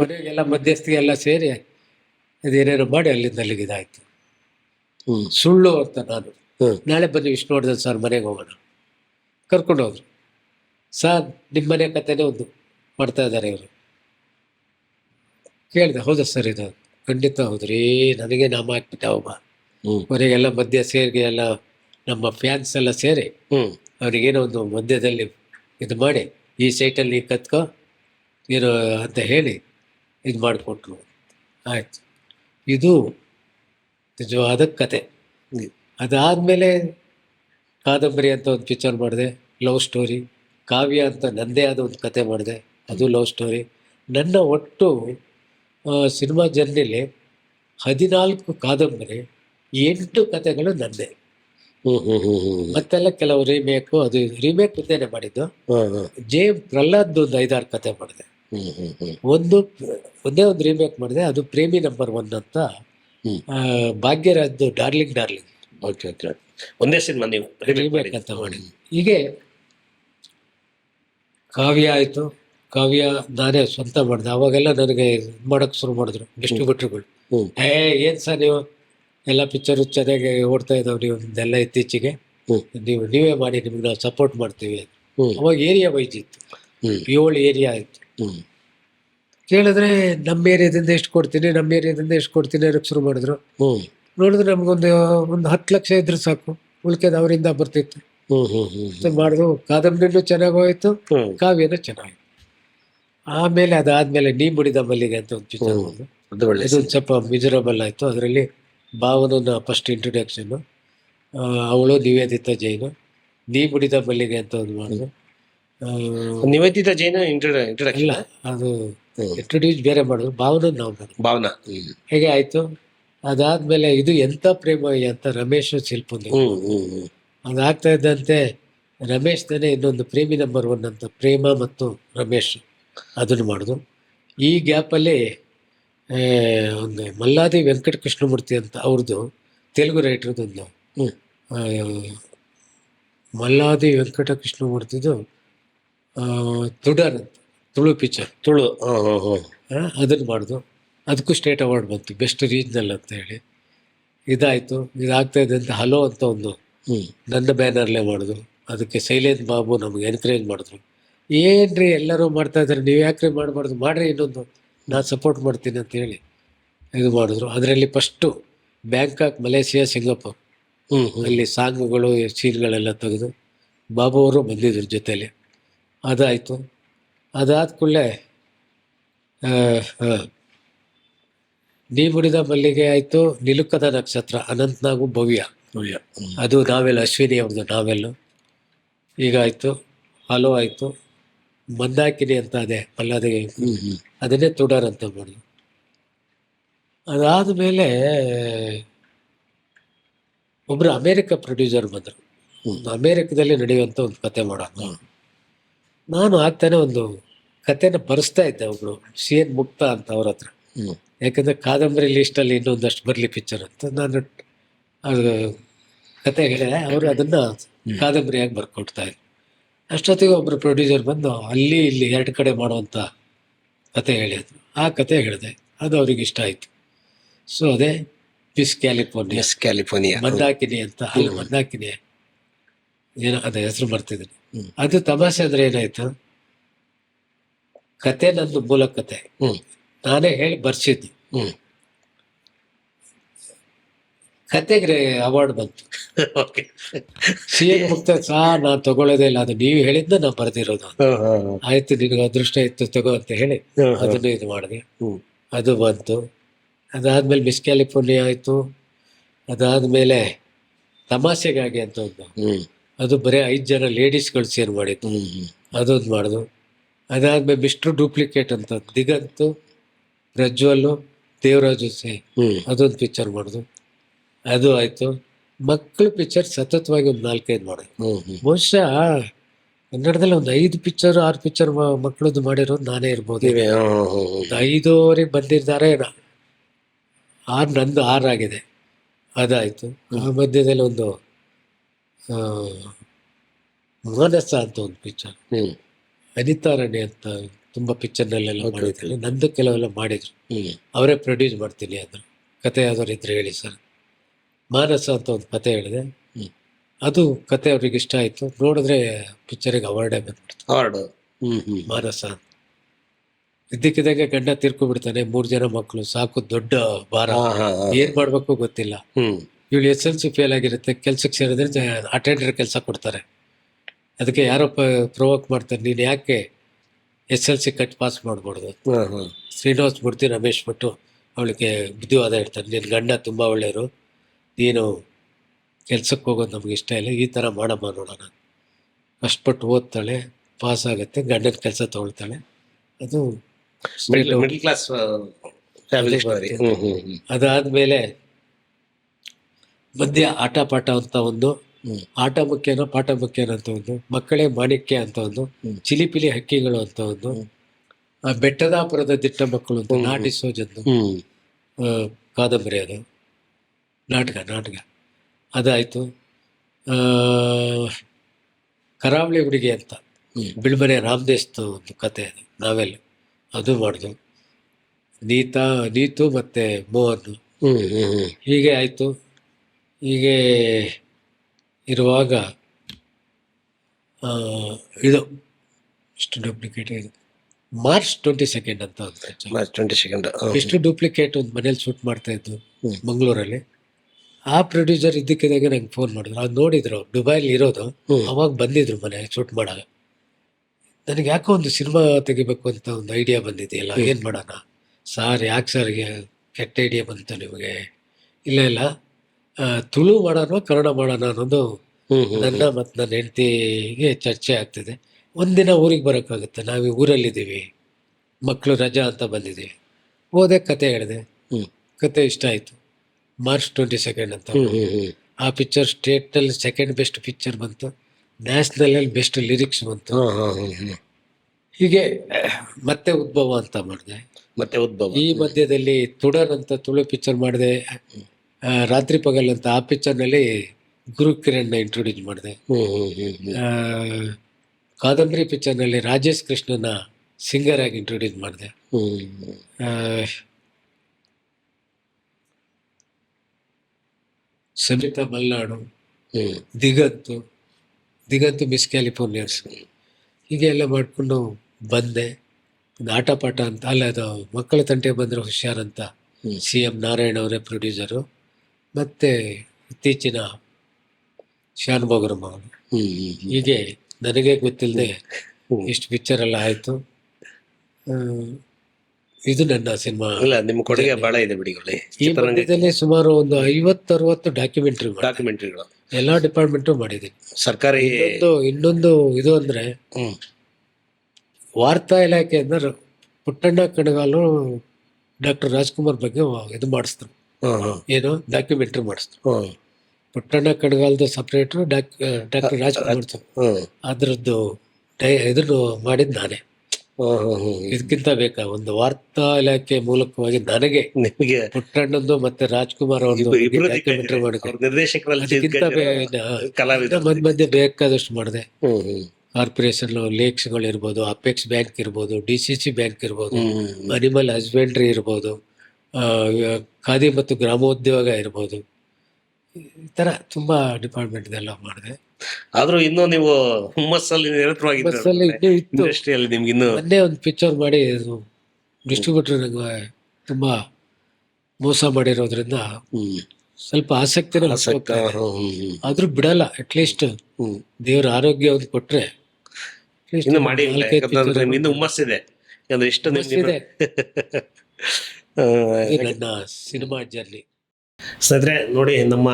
ಕೊನೆಗೆಲ್ಲ ಮಧ್ಯಸ್ಥಿಗೆ ಎಲ್ಲ ಸೇರಿ ಅದೇನೇನೋ ಮಾಡಿ ಅಲ್ಲಿಂದ ಅಲ್ಲಿಗೆ ಇದಾಯ್ತು. ಹ್ಞೂ ಸುಳ್ಳು ಅಂತ ನಾನು. ನಾಳೆ ಬನ್ನಿ ವಿಷ್ಣುವರ್ಧನ್ ಸರ್ ಮನೆಗೆ ಹೋಗೋಣ. ಕರ್ಕೊಂಡು ಹೋದ್ರು. ಸರ್ ನಿಮ್ಮ ಮನೆ ಕಥೆನೇ ಒಂದು ಮಾಡ್ತಾ ಇದ್ದಾರೆ ಇವರು. ಕೇಳಿದೆ ಹೌದಾ ಸರ್ ಇದು? ಖಂಡಿತ ಹೌದ್ರಿ ನನಗೆ ನಾಮ ಹಾಕ್ಬಿಟ್ಟ ಒಬ್ಬ ಅವರಿಗೆಲ್ಲ ಮಧ್ಯ ಸೇರಿಗೆ ಎಲ್ಲ ನಮ್ಮ ಫ್ಯಾನ್ಸ್ ಎಲ್ಲ ಸೇರಿ ಅವ್ರಿಗೇನೋ ಅವರಿಗೇನೋ ಒಂದು ಮಧ್ಯದಲ್ಲಿ ಇದು ಮಾಡಿ ಈ ಸೈಟಲ್ಲಿ ಕತ್ಕೋ ಏನು ಅಂತ ಹೇಳಿ ಇದು ಮಾಡಿಕೊಟ್ರು. ಆಯ್ತು. ಇದು ನಿಜವಾದ ಕತೆ. ಅದಾದಮೇಲೆ ಕಾದಂಬರಿ ಅಂತ ಒಂದು ಪಿಕ್ಚರ್ ಮಾಡಿದೆ ಲವ್ ಸ್ಟೋರಿ ಕಾವ್ಯ ಅಂತ ನನ್ನದೇ ಆದ ಒಂದು ಕತೆ ಮಾಡಿದೆ ಅದು ಲವ್ ಸ್ಟೋರಿ ನನ್ನ ಒಟ್ಟು ಸಿನಿಮಾ ಜರ್ನಿಲಿ ಹದಿನಾಲ್ಕು ಕಾದಂಬರಿ ಎಂಟು ಕತೆಗಳು ನನ್ನದೇ ಮತ್ತೆಲ್ಲ ಕೆಲವು ರೀಮೇಕು ಅದು ರೀಮೇಕ್ ಮುಂದೆನೆ ಮಾಡಿದ್ದು. ಜೇಮ್. ಜೆ ಪ್ರಹ್ಲಾದ್ ಒಂದು ಐದಾರು ಕತೆ ಮಾಡಿದೆ. ಒಂದು ಒಂದೇ ಒಂದು ರೀಮೇಕ್ ಮಾಡಿದೆ ಅದು ಪ್ರೇಮಿ ನಂಬರ್ ಒನ್ ಅಂತ. ಭಾಗ್ಯರಾಜ್ದು ಡಾರ್ಲಿಂಗ್ ಡಾರ್ಲಿಂಗ್ ಓಕೆ ಓಕೆ ಒಂದೇ ಸಿನಿಮಾ ನೀವು ರೀಮೇಕ್ ಅಂತ ಮಾಡಿ. ಹೀಗೆ ಕಾವ್ಯ ಆಯಿತು. ಕಾವ್ಯ ನಾನೇ ಸ್ವಂತ ಮಾಡಿದೆ. ಅವಾಗೆಲ್ಲ ನನಗೆ ಮಾಡೋಕೆ ಶುರು ಮಾಡಿದ್ರು ಡಿಸ್ಟ್ರಿಬ್ಯೂಟರ್ಗಳು ಏ ಏನು ಸರ್ ನೀವು? ಎಲ್ಲ ಪಿಕ್ಚರು ಚೆನ್ನಾಗಿ ಓಡ್ತಾ ಇದ್ದಾವೆ ನೀವು ನಿಮ್ದೆಲ್ಲ ಇತ್ತೀಚೆಗೆ. ನೀವು ನೀವೇ ಮಾಡಿ ನಿಮ್ಗೆ ನಾವು ಸಪೋರ್ಟ್ ಮಾಡ್ತೀವಿ ಅವಾಗ ಏರಿಯಾ ವೈಸ್ ಇತ್ತು. ಹ್ಮ್. ಏಳು ಏರಿಯಾ ಆಯಿತು ಕೇಳಿದ್ರೆ ನಮ್ಮ ಏರಿಯಾದಿಂದ ಎಷ್ಟು ಕೊಡ್ತೀನಿ ನಮ್ಮ ಏರಿಯಾದಿಂದ ಎಷ್ಟು ಕೊಡ್ತೀನಿ ಅನ್ನೋಕೆ ಶುರು ಮಾಡಿದ್ರು. ಹ್ಮ್. ನೋಡಿದ್ರೆ ನಮ್ಗೊಂದು ಒಂದು ಹತ್ತು ಲಕ್ಷ ಇದ್ರೆ ಸಾಕು. ಉಳ್ಕೆದು ಅವರಿಂದ ಬರ್ತಿತ್ತು. ಹ್ಮ್ ಹ್ಮ್ ಹ್ಮ್ ಮತ್ತೆ ಮಾಡಿದ್ರು. ಕಾದಂಬರಿನೂ ಚೆನ್ನಾಗಿ ಹೋಯ್ತು ಹ್ಮ್. ಕಾವ್ಯನೂ ಚೆನ್ನಾಗಿ ಆಮೇಲೆ ಅದಾದ್ಮೇಲೆ ನೀ ಮುಡಿದ ಮಲ್ಲಿಗೆ ಅಂತ ಒಂದು ಪಿಕ್ಚರ್ ಹ್ಮ್. ಬಂದು. ಅದು ಒಳ್ಳೆ ಇದು ಒಂದ್ ಸ್ವಲ್ಪ ಮಿಜರಬಲ್ ಆಯಿತು. ಅದರಲ್ಲಿ ಭಾವನ ಫಸ್ಟ್ ಇಂಟ್ರೊಡಕ್ಷನ್ನು ಅವಳು ನಿವೇದಿತ ಜೈನು ನೀ ಮುಡಿದ ಮಲ್ಲಿಗೆ ಅಂತ ಒಂದು ಮಾಡಿದ್ರು. ಆ, ನಿವೇದಿತ ಜೈನ ಇಂಟ್ರೊಡ ಇಂಟ್ರೊಡಕ್ಷನ್ ಇಲ್ಲ ಅದು ಇಂಟ್ರೊಡ್ಯೂಸ್ ಬೇರೆ ಮಾಡಿದ್ರು ಭಾವನ ನಾವು ಭಾವನ ಭಾವನಾ. ಹ್ಮ್ ಹೇಗೆ ಆಯಿತು? ಅದಾದ್ಮೇಲೆ ಇದು ಎಂತ ಪ್ರೇಮ ಅಂತ ರಮೇಶ್ ಶಿಲ್ಪ ಹ್ಮ್ ಹ್ಮ್ ಹ್ಮ್. ಅದಾಗ್ತಾ ಇದ್ದಂತೆ ರಮೇಶ್ ತಾನೇ ಇನ್ನೊಂದು ಪ್ರೇಮಿ ನಂಬರ್ ಒನ್ ಅಂತ ಪ್ರೇಮ ಮತ್ತು ರಮೇಶ್ ಅದನ್ನು ಮಾಡಿದ್ರು ಈ ಗ್ಯಾಪಲ್ಲಿ ಒಂದು ಮಲ್ಲಾದಿ ವೆಂಕಟ ಕೃಷ್ಣಮೂರ್ತಿ ಅಂತ ಅವ್ರದ್ದು ತೆಲುಗು ರೈಟ್ರದ್ದು ಒಂದು ಹ್ಮ್. ಮಲ್ಲಾದಿ ವೆಂಕಟ ಕೃಷ್ಣಮೂರ್ತಿದು ತುಡರ್ ಅಂತ. ತುಳು ಪಿಕ್ಚರ್ ತುಳು ಹಾಂ ಹಾಂ ಹಾಂ ಅದನ್ನು ಮಾಡಿದ್ರು ಅದಕ್ಕೂ ಸ್ಟೇಟ್ ಅವಾರ್ಡ್ ಬಂತು ಬೆಸ್ಟ್ ರೀಜನಲ್ ಅಂತ ಹೇಳಿ. ಇದಾಯಿತು ಇದಾಗ್ತಾ ಇದೆ ಅಂತ ಹಲೋ ಅಂತ ಒಂದು ನನ್ನ ಬ್ಯಾನರ್ಲೇ ಮಾಡಿದ್ರು ಅದಕ್ಕೆ ಶೈಲೇಂದ್ರ ಬಾಬು ನಮಗೆ ಎನ್ಕರೇಜ್ ಮಾಡಿದ್ರು. ಏನ್ರಿ ಎಲ್ಲರೂ ಮಾಡ್ತಾ ಇದ್ದಾರೆ ನೀವು ರೀ ಮಾಡಬಾರ್ದು? ಮಾಡ್ರಿ ಇನ್ನೊಂದು. ನಾನು ಸಪೋರ್ಟ್ ಮಾಡ್ತೀನಿ ಅಂತ ಹೇಳಿ ಇದು ಮಾಡಿದ್ರು. ಅದರಲ್ಲಿ ಫಸ್ಟು ಬ್ಯಾಂಕಾಕ್ ಮಲೇಷಿಯಾ ಸಿಂಗಾಪುರ್ ಹ್ಮ್ ಅಲ್ಲಿ ಸಾಂಗ್ಗಳು ಸೀನ್ಗಳೆಲ್ಲ ತೆಗೆದು ಬಾಬು ಅವರು ಬಂದಿದ್ರು ಜೊತೆಯಲ್ಲಿ ಅದಾಯಿತು. ಅದಾದ ಕೂಡಲೇ ನೀ ಮುಡಿದ ಮಲ್ಲಿಗೆ ಆಯಿತು ನಿಲುಕದ ನಕ್ಷತ್ರ ಅನಂತನಾಗು ಭವ್ಯ. ಭವ್ಯ. ಅದು ನಾವೆಲ್ಲ ಅಶ್ವಿನಿ ಅವ್ರದ್ದು ನಾವೆಲ್ಲು. ಈಗ ಆಯಿತು ಹಲೋ ಆಯಿತು ಮಂದಾಕಿನಿ ಅಂತ ಅದೇ ಹ್ಮ್ ಅದನ್ನೇ ತುಡಾರ್ ಅಂತ ಮಾಡಿದ್ರು ಅದಾದ ಮೇಲೆ ಒಬ್ಬರು ಅಮೇರಿಕ ಪ್ರೊಡ್ಯೂಸರ್ ಬಂದರು. ಅಮೇರಿಕದಲ್ಲಿ ನಡೆಯುವಂಥ ಒಂದು ಕತೆ ಮಾಡೋಣ. ಹ್ಮ್. ನಾನು ಆಗ್ತಾನೆ ಒಂದು ಕತೆನ ಬರೆಸ್ತಾ ಇದ್ದೆ ಒಬ್ರು ಸಿ ಎನ್ ಮುಕ್ತ ಅಂತ ಅವ್ರ ಹತ್ರ. ಯಾಕಂದ್ರೆ ಕಾದಂಬರಿ ಲಿಸ್ಟಲ್ಲಿ ಇನ್ನೊಂದಷ್ಟು ಬರಲಿ ಪಿಕ್ಚರ್ ಅಂತ. ನಾನು ಅದು ಕತೆ ಹೇಳಿದೆ ಅವರು ಅದನ್ನ ಕಾದಂಬರಿಯಾಗಿ ಬರ್ಕೊಡ್ತಾ ಇದ್ರು. ಅಷ್ಟೊತ್ತಿಗೆ ಒಬ್ಬರು ಪ್ರೊಡ್ಯೂಸರ್ ಬಂದು ಅಲ್ಲಿ ಇಲ್ಲಿ ಎರಡು ಕಡೆ ಮಾಡುವಂಥ ಕತೆ ಹೇಳಿದ್ರು. ಆ ಕತೆ ಹೇಳಿದೆ ಅದು ಅವ್ರಿಗೆ ಇಷ್ಟ ಆಯಿತು. ಸೊ ಅದೇ ಪಿಸ್ ಕ್ಯಾಲಿಫೋರ್ನಿಯಾ ಮಂದಾಕಿನಿ ಅಂತ. ಅಲ್ಲಿ ಮಂದಾಕಿನಿ. ಏನೋ ಅದ ಹೆಸರು ಬರ್ತಿದ್ದೀನಿ. ಅದು ತಮಾಷೆ ಅಂದ್ರೆ ಏನಾಯ್ತು? ಕತೆ ನಂದು ಮೂಲ ಕತೆ. ನಾನೇ ಹೇಳಿ ಬರ್ಸಿದ್ದು. ಕತೆಗೆ ಅವಾರ್ಡ್ ಬಂತು. ಸಿ ಎ ಮುಕ್ತ ಸಹ ನಾನು ತಗೊಳ್ಳೋದೇ ಇಲ್ಲ ಅದು ನೀವು ಹೇಳಿದ್ದ ನಾನು ಬರ್ದಿರೋದು ಆಯ್ತು ನಿನಗೆ ಅದೃಷ್ಟ ಇತ್ತು ತಗೋ ಅಂತ ಹೇಳಿ. ಅದನ್ನು ಇದು ಮಾಡಿದೆ. ಅದು ಬಂತು. ಅದಾದ್ಮೇಲೆ ಮಿಸ್ ಕ್ಯಾಲಿಫೋರ್ನಿಯಾ ಆಯ್ತು. ಅದಾದ್ಮೇಲೆ ತಮಾಷೆಗಾಗಿ ಅಂತ ಒಂದು. ಹ್ಮ್. ಅದು ಬರೀ ಐದು ಜನ ಲೇಡೀಸ್ಗಳು ಸೇರ್ ಮಾಡಿದ್ದು. ಅದೊಂದು ಮಾಡಿದ್ರು ಅದಾದ್ಮೇಲೆ ಮಿಸ್ಟರ್ ಡೂಪ್ಲಿಕೇಟ್ ಅಂತ ದಿಗಂತು ಪ್ರಜ್ವಲ್ಲು ದೇವರಾಜು ಸೇ ಅದೊಂದು ಪಿಕ್ಚರ್ ಮಾಡಿದ್ರು ಅದು ಆಯಿತು. ಮಕ್ಕಳು ಪಿಕ್ಚರ್ ಸತತವಾಗಿ ಒಂದು ನಾಲ್ಕೈದು ಮಾಡಿದ್ರು ಬಹುಶಃ ಕನ್ನಡದಲ್ಲಿ ಒಂದು ಐದು ಪಿಕ್ಚರ್ ಆರು ಪಿಕ್ಚರ್ ಮಕ್ಕಳದ್ದು ಮಾಡಿರೋದು ನಾನೇ ಇರ್ಬೋದು. ಒಂದು ಐದೂವರೆಗೆ ಬಂದಿದ್ದಾರೆ ಆರು ನಂದು ಆರಾಗಿದೆ ಆಗಿದೆ. ಅದಾಯಿತು. ಆ ಮಧ್ಯದಲ್ಲಿ ಒಂದು ಮಾನಸ ಅಂತ ಒಂದು ಪಿಕ್ಚರ್ ಹ್ಮ್. ಅನಿತಾ ರಾಣಿ ಅಂತ ತುಂಬಾ ಪಿಕ್ಚರ್ನಲ್ಲೆಲ್ಲ ಮಾಡಿದ್ರು ನಂದು ಕೆಲವೆಲ್ಲ ಮಾಡಿದ್ರು. ಅವರೇ ಪ್ರೊಡ್ಯೂಸ್ ಮಾಡ್ತೀನಿ ಅದನ್ನು ಕತೆ ಯಾವ್ದಾದ್ರು ಇದ್ರೆ ಹೇಳಿ ಸರ್. ಮಾನಸ ಅಂತ ಒಂದು ಕತೆ ಹೇಳಿದೆ. ಅದು ಕತೆ ಅವ್ರಿಗೆ ಇಷ್ಟ ಆಯ್ತು. ನೋಡಿದ್ರೆ ಪಿಕ್ಚರಿಗೆ ಅವಾರ್ಡೇ ಬಂದ್ಬಿಡ್ತು. ಅವಾರ್ಡ್ ಮಾನಸ. ಇದ್ದಕ್ಕಿದ್ದಂಗೆ ಗಂಡ ತೀರ್ಕೊಂಡ್ಬಿಡ್ತಾನೆ. ಮೂರು ಜನ ಮಕ್ಕಳು ಸಾಕು ದೊಡ್ಡ ಭಾರ. ಏನ್ ಮಾಡ್ಬೇಕು ಗೊತ್ತಿಲ್ಲ. ಇವಳು ಎಸ್ ಎಲ್ ಸಿ ಫೇಲ್ ಆಗಿರುತ್ತೆ ಕೆಲ್ಸಕ್ಕೆ ಸೇರಿದ್ರೆ ಅಟೆಂಡರ್ ಕೆಲಸ ಕೊಡ್ತಾರೆ. ಅದಕ್ಕೆ ಯಾರೋ ಪ್ರೊವೋಕ್ ಮಾಡ್ತಾರೆ ನೀನು ಯಾಕೆ S L C cut pass ಮಾಡ್ಬಾರ್ದು? ಶ್ರೀನಿವಾಸ್ ಮೂರ್ತಿ ರಮೇಶ್ ಭಟ್ಟು ಅವಳಿಗೆ ಬುದ್ಧಿವಾದ ಹೇಳ್ತಾರೆ ನಿನ್ನ ಗಂಡ ತುಂಬ ಒಳ್ಳೆಯವರು ನೀನು ಕೆಲ್ಸಕ್ಕೆ ಹೋಗೋದು ನಮ್ಗೆ ಇಷ್ಟ ಇಲ್ಲ ಈ ಥರ ಮಾಡಮ್ಮ ನೋಡೋಣ. ಕಷ್ಟಪಟ್ಟು ಓದ್ತಾಳೆ ಪಾಸ್ ಆಗುತ್ತೆ ಗಂಡನ ಕೆಲಸ ತೊಗೊಳ್ತಾಳೆ. ಅದು ಮಿಡ್ಲ್ ಕ್ಲಾಸ್ ಅದಾದಮೇಲೆ ಮಧ್ಯ ಆಟ ಪಾಠ ಅಂತ ಒಂದು. ಆಟ ಮುಖ್ಯನೋ ಪಾಠ ಮುಖ್ಯನೋ ಅಂತ ಒಂದು ಮಕ್ಕಳೇ ಮಾಣಿಕ್ಯ ಅಂತ ಒಂದು ಚಿಲಿಪಿಲಿ ಹಕ್ಕಿಗಳು ಅಂತ ಒಂದು ಬೆಟ್ಟದಾಪುರದ ದಿಟ್ಟ ಮಕ್ಕಳು ಅಂತ ನಾಟಿ ಸೋಜದ್ದು ಕಾದಂಬರಿ ಅದು. ನಾಟಕ ನಾಟಕ. ಅದಾಯಿತು. ಕರಾವಳಿ ಹುಡುಗಿ ಅಂತ. ಬಿಳ್ಮನೆ ರಾಮದೇಶ್ದು ಒಂದು ಕತೆ ಅದು ನಾವೆಲ್ಲ. ಅದು ಮಾಡಿದ್ವು ನೀತಾ ನೀತು ಮತ್ತು ಮೋಹನ್. ಹೀಗೆ ಆಯಿತು. ಹೀಗೆ ಇರುವಾಗ ಇದು ಇಷ್ಟು ಡೂಪ್ಲಿಕೇಟ್ ಇದು. ಮಾರ್ಚ್ ಟ್ವೆಂಟಿ ಸೆಕೆಂಡ್ ಅಂತ ಮಾರ್ಚ್ ಟ್ವೆಂಟಿ ಸೆಕೆಂಡ್ ಇಷ್ಟು ಡೂಪ್ಲಿಕೇಟ್ ಒಂದು ಮನೇಲಿ ಶೂಟ್ ಮಾಡ್ತಾ ಇದ್ದು. ಮಂಗಳೂರಲ್ಲಿ. ಆ ಪ್ರೊಡ್ಯೂಸರ್ ಇದ್ದಕ್ಕಿದ್ದಾಗೆ ನಂಗೆ ಫೋನ್ ಮಾಡಿದ್ರು. ಅದು ನೋಡಿದ್ರು ದುಬೈಲಿ ಇರೋದು ಅವಾಗ ಬಂದಿದ್ರು ಮನೆ ಶೂಟ್ ಮಾಡಾಗ ನನಗೆ ಯಾಕೋ ಒಂದು ಸಿನಿಮಾ ತೆಗಿಬೇಕು ಅಂತ ಒಂದು ಐಡಿಯಾ ಬಂದಿದೆಯಲ್ಲ ಏನು ಮಾಡೋಣ? ಸಾರ್ ಯಾಕೆ ಸರ್ ಕೆಟ್ಟ ಐಡಿಯಾ ಬಂತು ನಿಮಗೆ? ಇಲ್ಲ ಇಲ್ಲ. ತುಳು ಮಾಡೋಣ ಕನ್ನಡ ಮಾಡೋಣ ಅನ್ನೋದು ನನ್ನ ಮತ್ತು ನನ್ನ ಹೆಂಡತಿಗೆ ಚರ್ಚೆ ಆಗ್ತಿದೆ. ಒಂದಿನ ಊರಿಗೆ ಬರೋಕ್ಕಾಗುತ್ತೆ. ನಾವು ಊರಲ್ಲಿದ್ದೀವಿ. ಮಕ್ಕಳು ರಜಾ ಅಂತ ಬಂದಿದ್ದೀವಿ. ಓದೆ ಕತೆ ಹೇಳಿದೆ. ಕತೆ ಇಷ್ಟ ಆಯಿತು. ಮಾರ್ಚ್ ಟ್ವೆಂಟಿ ಸೆಕೆಂಡ್ ಅಂತ. ಆ ಪಿಕ್ಚರ್ ಸ್ಟೇಟಲ್ಲಿ ಸೆಕೆಂಡ್ ಬೆಸ್ಟ್ ಪಿಕ್ಚರ್ ಬಂತು. ನ್ಯಾಷನಲಲ್ಲಿ ಬೆಸ್ಟ್ ಲಿರಿಕ್ಸ್ ಬಂತು. ಹೀಗೆ ಮತ್ತೆ ಉದ್ಭವ ಅಂತ ಮಾಡಿದೆ. ಮತ್ತೆ ಉದ್ಭವ. ಈ ಮಧ್ಯದಲ್ಲಿ ತುಡರ್ ಅಂತ ತುಳು ಪಿಕ್ಚರ್ ಮಾಡಿದೆ. ರಾತ್ರಿ ಪಗಲ್ ಅಂತ ಆ ಪಿಕ್ಚರ್ನಲ್ಲಿ ಗುರು ಕಿರಣ್ನ ಇಂಟ್ರೊಡ್ಯೂಸ್ ಮಾಡಿದೆ. ಕಾದಂಬರಿ ಪಿಕ್ಚರ್ನಲ್ಲಿ ರಾಜೇಶ್ ಕೃಷ್ಣನ ಸಿಂಗರ್ ಆಗಿ ಇಂಟ್ರೊಡ್ಯೂಸ್ ಮಾಡಿದೆ. ಸಮಿತಾ ಮಲ್ನಾಡು ದಿಗಂತು ದಿಗಂತು ಮಿಸ್ ಕ್ಯಾಲಿಫೋರ್ನಿಯರ್ಸ್ ಹೀಗೆ ಎಲ್ಲ ಮಾಡಿಕೊಂಡು ಬಂದೆ. ಒಂದು ಆಟ ಪಾಠ ಅಂತ ಅಲ್ಲ ಅದು ಮಕ್ಕಳ ತಂಟೆ ಬಂದರೆ ಹುಷಾರಂತ. ಸಿ ಎಂ ನಾರಾಯಣ ಅವರೇ ಪ್ರೊಡ್ಯೂಸರು ಮತ್ತು ಇತ್ತೀಚಿನ ಹ್ಮ್ ಹ್ಮ್ ಹೀಗೆ ನನಗೆ ಗೊತ್ತಿಲ್ಲದೆ. ಇಷ್ಟು ಪಿಕ್ಚರ್ ಎಲ್ಲ ಆಯಿತು. ಇದು ನನ್ನ ಸಿನಿಮಾ. ಇಲ್ಲ ನಿಮ್ಮ ಕೊಡುಗೆ ಬಹಳ ಇದೆ ಬಿಡಿಗಳು ಈ ಮಧ್ಯದಲ್ಲಿ ಸುಮಾರು ಒಂದು ಐವತ್ತರವತ್ತು ಡಾಕ್ಯುಮೆಂಟ್ರಿ ಡಾಕ್ಯುಮೆಂಟ್ರಿಗಳು ಎಲ್ಲ ಡಿಪಾರ್ಟ್ಮೆಂಟು ಮಾಡಿದ್ದೀನಿ. ಸರ್ಕಾರಿ ಇನ್ನೊಂದು ಇನ್ನೊಂದು ಇದು ಅಂದರೆ ವಾರ್ತಾ ಇಲಾಖೆ ಅಂದ್ರೆ ಪುಟ್ಟಣ್ಣ ಕಣಗಾಲು ಡಾಕ್ಟರ್ ರಾಜ್ಕುಮಾರ್ ಬಗ್ಗೆ ಇದು ಹಾ ಏನು ಡಾಕ್ಯುಮೆಂಟ್ರಿ ಮಾಡಿಸ್ತು. ಪಟ್ಟಣ ಪುಟ್ಟಣ್ಣ ಕಣಗಾಲದ ಸಪ್ರೇಟ್ರು ಡಾಕ್ ಡಾಕ್ಟರ್ ರಾಜ್ಕುಮಾರ್ ಹ್ಮ್ ಅದ್ರದ್ದು ಇದನ್ನು ಮಾಡಿದ್ದು ನಾನೇ. ಇದಕ್ಕಿಂತ ಬೇಕಾ ಒಂದು ವಾರ್ತಾ ಇಲಾಖೆ ಮೂಲಕವಾಗಿ ನನಗೆ ನಿಮಗೆ ಪುಟ್ಟಣ್ಣಂದು ಮತ್ತೆ ರಾಜ್ಕುಮಾರ್ ಅವ್ರದ್ದು ಮಧ್ಯ ಬೇಕಾದಷ್ಟು ಮಾಡಿದೆ. ಕಾರ್ಪೊರೇಷನ್ ಲೇಕ್ಸ್ಗಳು ಇರ್ಬೋದು ಅಪೆಕ್ಸ್ ಬ್ಯಾಂಕ್ ಇರ್ಬೋದು ಡಿ ಸಿ ಸಿ ಬ್ಯಾಂಕ್ ಇರ್ಬೋದು ಅನಿಮಲ್ ಹಸ್ಬೆಂಡ್ರಿ ಇರ್ಬೋದು ಖಾದಿ ಮತ್ತು ಗ್ರಾಮೋದ್ಯೋಗ ಇರ್ಬೋದು. ಈ ಥರ ತುಂಬ ಡಿಪಾರ್ಟ್ಮೆಂಟ್ದೆಲ್ಲ ಮಾಡಿದೆ. ಆದ್ರೂ ಇನ್ನೂ ನೀವು ಹುಮ್ಮಸ್ಸಲ್ಲಿ ನಿರತವಾಗಿ ಇತ್ತು. ಇಂಡಸ್ಟ್ರಿಯಲ್ಲಿ ನಿಮ್ಗೆ ಇನ್ನೂ ಮೊನ್ನೆ ಒಂದು ಪಿಕ್ಚರ್ ಮಾಡಿ ಡಿಸ್ಟ್ರಿಬ್ಯೂಟರ್ ನಂಗೆ ತುಂಬ ಮೋಸ ಮಾಡಿರೋದ್ರಿಂದ ಸ್ವಲ್ಪ ಆಸಕ್ತಿನ ಆದ್ರೂ ಬಿಡಲ್ಲ ಅಟ್ಲೀಸ್ಟ್ ದೇವ್ರ ಆರೋಗ್ಯ ಒಂದು ಕೊಟ್ರೆ ಇನ್ನು ಮಾಡಿ ಇನ್ನು ಹುಮ್ಮಸ್ಸಿದೆ. ಯಾಕಂದ್ರೆ ಇಷ್ಟು ಇದೆ. ನನ್ನ ಸಿನಿಮಾ ಜರ್ಲಿ ಸದ್ರೆ ನೋಡಿ ನಮ್ಮ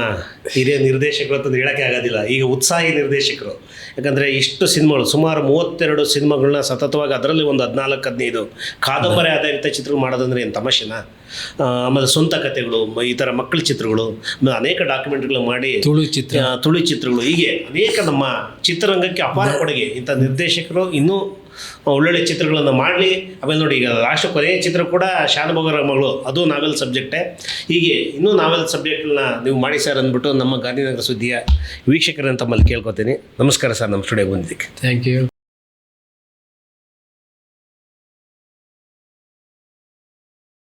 ಹಿರಿಯ ನಿರ್ದೇಶಕರು ಅಂತಂದು ಹೇಳೋಕ್ಕೆ ಆಗೋದಿಲ್ಲ. ಈಗ ಉತ್ಸಾಹಿ ನಿರ್ದೇಶಕರು. ಯಾಕಂದರೆ ಇಷ್ಟು ಸಿನಿಮಾಗಳು ಸುಮಾರು ಮೂವತ್ತೆರಡು ಸಿನಿಮಾಗಳನ್ನ ಸತತವಾಗಿ ಅದರಲ್ಲಿ ಒಂದು ಹದಿನಾಲ್ಕು ಹದಿನೈದು ಕಾದಂಬರಿ ಆಧಾರಿತ ಚಿತ್ರಗಳು ಮಾಡೋದಂದ್ರೆ ಏನು ತಮಾಷೆನಾ? ಆಮೇಲೆ ಸ್ವಂತ ಕಥೆಗಳು ಮ- ಈ ಥರ ಮಕ್ಕಳ ಚಿತ್ರಗಳು ಆಮೇಲೆ ಅನೇಕ ಡಾಕ್ಯುಮೆಂಟ್ಗಳು ಮಾಡಿ ತುಳು ಚಿತ್ರ. ತುಳು ಚಿತ್ರಗಳು. ಹೀಗೆ ಅನೇಕ ನಮ್ಮ ಚಿತ್ರರಂಗಕ್ಕೆ ಅಪಾರ ಕೊಡುಗೆ. ಇಂಥ ನಿರ್ದೇಶಕರು ಇನ್ನೂ ಒಳ್ಳೊಳ್ಳೆ ಚಿತ್ರಗಳನ್ನು ಮಾಡಲಿ. ಆಮೇಲೆ ನೋಡಿ, ಈಗ ಲಾಸ್ಟ್ ಕೊನೆಯ ಚಿತ್ರ ಕೂಡ ಶಾನುಭೋಗರ ಮಗಳು. ಅದು ನಾವೆಲ್ ಸಬ್ಜೆಕ್ಟೇ ಹೀಗೆ ಇನ್ನೂ ನಾವೆಲ್ ಸಬ್ಜೆಕ್ಟ್ನ ನೀವು ಮಾಡಿ ಸರ್ ಅಂದ್ಬಿಟ್ಟು ನಮ್ಮ ಗಾಂಧಿನಗರ ಸುದ್ದಿಯ ವೀಕ್ಷಕರನ್ನು ತಮ್ಮಲ್ಲಿ ಕೇಳ್ಕೊತೀನಿ. ನಮಸ್ಕಾರ ಸರ್ ನಮ್ಮ ಸ್ಟುಡಿಯೋಗೆ ಬಂದಿದ್ದಕ್ಕೆ. Thank you